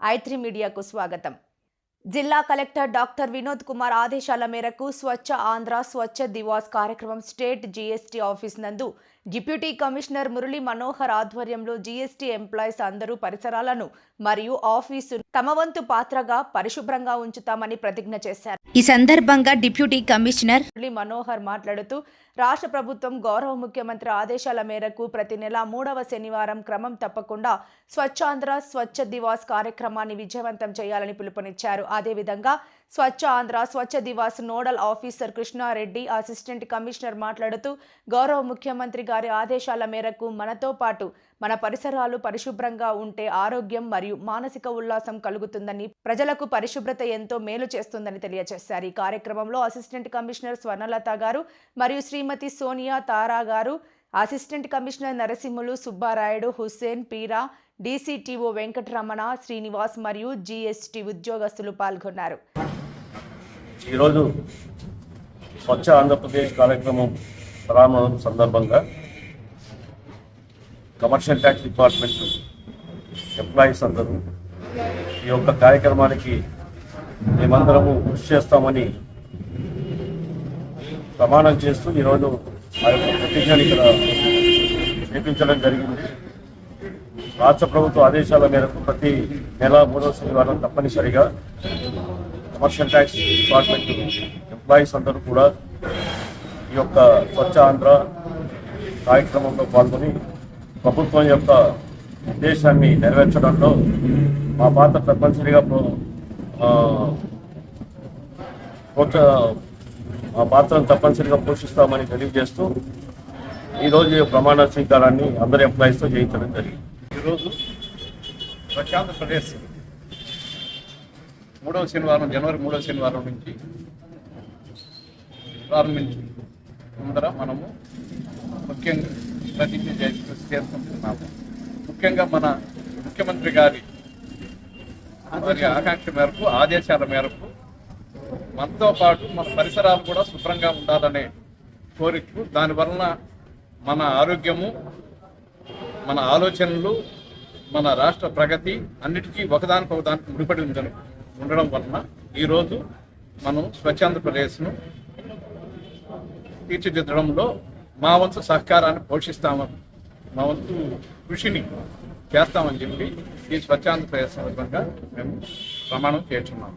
I three మీడియాకు స్వాగతం. జిల్లా కలెక్టర్ డాక్టర్ వినోద్ కుమార్ ఆదేశాల మేరకు స్వచ్ఛ ఆంధ్ర స్వచ్ఛ దివాస్ కార్యక్రమం స్టేట్ జీఎస్టీ ఆఫీస్ నందు డిప్యూటీ కమిషనర్ మురళీ మనోహర్ ఆధ్వర్యంలో జీఎస్టీ ఎంప్లాయీస్ అందరూ పరిసరాలను మరియు ఆఫీసు తమ వంతు పాత్రగా పరిశుభ్రంగా ఉంచుతామని ప్రతిజ్ఞ చేశారు. ఈ సందర్భంగా డిప్యూటీ కమిషనర్ మనోహర్ మాట్లాడుతూ రాష్ట్ర ప్రభుత్వం గౌరవ ముఖ్యమంత్రి ఆదేశాల మేరకు ప్రతి నెల మూడవ శనివారం క్రమం తప్పకుండా స్వచ్ఛాంధ్ర స్వచ్ఛ దివాస్ కార్యక్రమాన్ని విజయవంతం చేయాలని పిలుపునిచ్చారు. అదేవిధంగా Swachh Andhra Swachh Diwas nodal officer Krishnareddy assistant commissioner మాట్లాడుతూ గౌరవ ముఖ్యమంత్రి గారి ఆదేశాల మేరకు మనతో పాటు మన పరిసరాలు పరిశుభ్రంగా ఉంటే ఆరోగ్యం మరియు మానసిక ఉల్లాసం కలుగుతుందని ప్రజలకు పరిశుభ్రత ఎంతో మేలు చేస్తుందని తెలియజేశారు. చేశారు. ఈ కార్యక్రమంలో అసిస్టెంట్ కమిషనర్ స్వర్ణలత గారు మరియు శ్రీమతి సోనియా తారా గారు assistant commissioner Narasimhulu Subbarayudu Hussain Peera DCTO Venkataramana Srinivas మరియు జీఎస్టీ ఉద్యోగస్తులు పాల్గొన్నారు. ఈరోజు స్వచ్ఛ ఆంధ్రప్రదేశ్ కార్యక్రమం ప్రారంభం సందర్భంగా కమర్షియల్ ట్యాక్స్ డిపార్ట్మెంట్ ఎంప్లాయీస్ అందరూ ఈ యొక్క కార్యక్రమానికి మేమందరము కృషి చేస్తామని ప్రమాణం చేస్తూ ఈరోజు ఆ యొక్క పిటిషన్ ఇక్కడ చేపించడం జరిగింది. రాష్ట్ర ప్రభుత్వ ఆదేశాల మేరకు ప్రతి నెల మూడో శనివారం తప్పనిసరిగా కమర్షియల్ ట్యాక్స్ డిపార్ట్మెంట్ ఎంప్లాయీస్ అందరూ కూడా ఈ యొక్క స్వచ్ఛ ఆంధ్ర కార్యక్రమంలో పాల్గొని ప్రభుత్వం యొక్క ఉద్దేశాన్ని నెరవేర్చడంలో మా పాత్ర తప్పనిసరిగా ఒక ఆ, పాత్రను తప్పనిసరిగా పోషిస్తామని తెలియజేస్తూ ఈరోజు ప్రమాణ స్వీకారాన్ని అందరి ఎంప్లాయీస్తో చేయించడం జరిగింది. ఈరోజు స్వచ్ఛాంధ్రప్రదేశ్ మూడవ శనివారం జనవరి మూడవ శనివారం నుంచి ప్రారంభించి ముందర మనము ముఖ్యంగా ప్రతిజ్ఞ చేసి చేసుకుంటున్నాము ముఖ్యంగా మన ముఖ్యమంత్రి గారి వారి ఆకాంక్ష మేరకు ఆదేశాల మేరకు మనతో పాటు మన పరిసరాలు కూడా శుభ్రంగా ఉండాలనే కోరిక దానివలన మన ఆరోగ్యము మన ఆలోచనలు మన రాష్ట్ర ప్రగతి అన్నిటికీ ఒకదానికి ఒకదానికి ముడిపడి ఉండడం ఉండడం వలన ఈరోజు మనం స్వచ్ఛాంధ్రప్రదేశ్ను తీర్చిదిద్దడంలో మా వంతు సహకారాన్ని పోషిస్తామని మా వంతు కృషిని చేస్తామని చెప్పి ఈ స్వచ్ఛాంధ్రప్రదేశ్ సందర్భంగా మేము ప్రమాణం చేస్తున్నాము